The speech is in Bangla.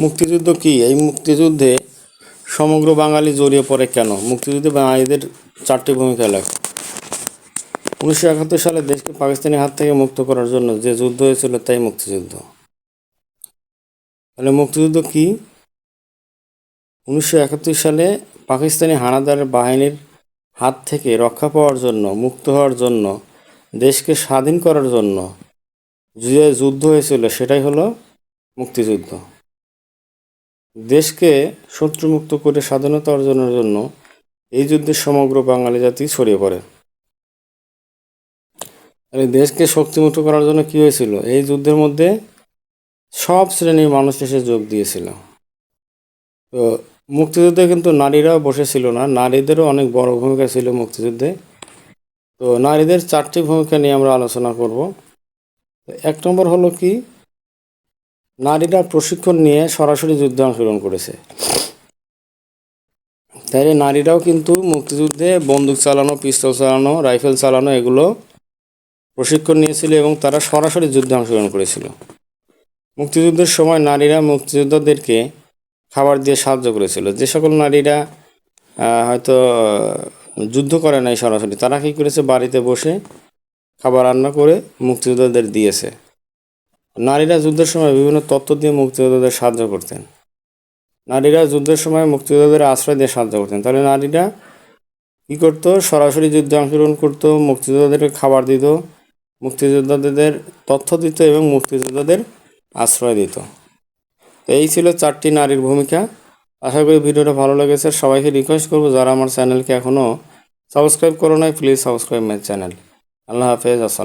মুক্তিযুদ্ধ কি? এই মুক্তিযুদ্ধে সমগ্র বাঙালি জড়িয়ে পড়ে কেন? মুক্তিযুদ্ধে বাঙালিদের চারটি ভূমিকা লাগে উনিশশো একাত্তর সালে দেশকে পাকিস্তানি হাত থেকে মুক্ত করার জন্য যে যুদ্ধ হয়েছিল তাই মুক্তিযুদ্ধ। তাহলে মুক্তিযুদ্ধ কি? উনিশশো একাত্তর সালে পাকিস্তানি হানাদার বাহিনীর হাত থেকে রক্ষা পাওয়ার জন্য, মুক্ত হওয়ার জন্য, দেশকে স্বাধীন করার জন্য যে যুদ্ধ হয়েছিল সেটাই হলো মুক্তিযুদ্ধ। দেশকে শত্রুমুক্ত করে স্বাধীনতা অর্জনের জন্য এই যুদ্ধে সমগ্র বাঙালি জাতি ছড়িয়ে পড়ে। এই দেশকে শক্তিমুক্ত করার জন্য কি হয়েছিল? এই যুদ্ধের মধ্যে সব শ্রেণির মানুষ এসে যোগ দিয়েছিল। তো মুক্তিযুদ্ধে কিন্তু নারীরাও বসেছিল না, নারীদেরও অনেক বড় ভূমিকা ছিল মুক্তিযুদ্ধে। তো নারীদের চারটি ভূমিকা নিয়ে আমরা আলোচনা করব। এক নম্বর হলো কি? নারীরা প্রশিক্ষণ নিয়ে সরাসরি যুদ্ধে অংশগ্রহণ করেছে। তাই নারীরাও কিন্তু মুক্তিযুদ্ধে বন্দুক চালানো, পিস্তল চালানো, রাইফেল চালানো, এগুলো প্রশিক্ষণ নিয়েছিল এবং তারা সরাসরি যুদ্ধে অংশগ্রহণ করেছিল। মুক্তিযুদ্ধের সময় নারীরা মুক্তিযোদ্ধাদেরকে খাবার দিয়ে সাহায্য করেছিল। যে সকল নারীরা হয়তো যুদ্ধ করে নাই সরাসরি, তারা কী করেছে? বাড়িতে বসে খাবার রান্না করে মুক্তিযোদ্ধাদের দিয়েছে। নারীরা যুদ্ধের সময় বিভিন্ন তত্ত্ব দিয়ে মুক্তিযোদ্ধাদের সাহায্য করতেন। নারীরা যুদ্ধের সময় মুক্তিযোদ্ধাদের আশ্রয় দিয়ে সাহায্য করতেন। তাহলে নারীরা কী করতো? সরাসরি যুদ্ধে অংশগ্রহণ করতো, মুক্তিযোদ্ধাদেরকে খাবার দিত, মুক্তিযোদ্ধাদের তথ্য দিত এবং মুক্তিযোদ্ধাদের আশ্রয় দিত। এই ছিল চারটি নারীর ভূমিকা। আশা করি ভিডিওটা ভালো লেগেছে। সবাইকে রিকোয়েস্ট করব, যারা আমার চ্যানেলকে এখনও সাবস্ক্রাইব করো নাই please subscribe my channel Allah হাফেজ, আসসালাম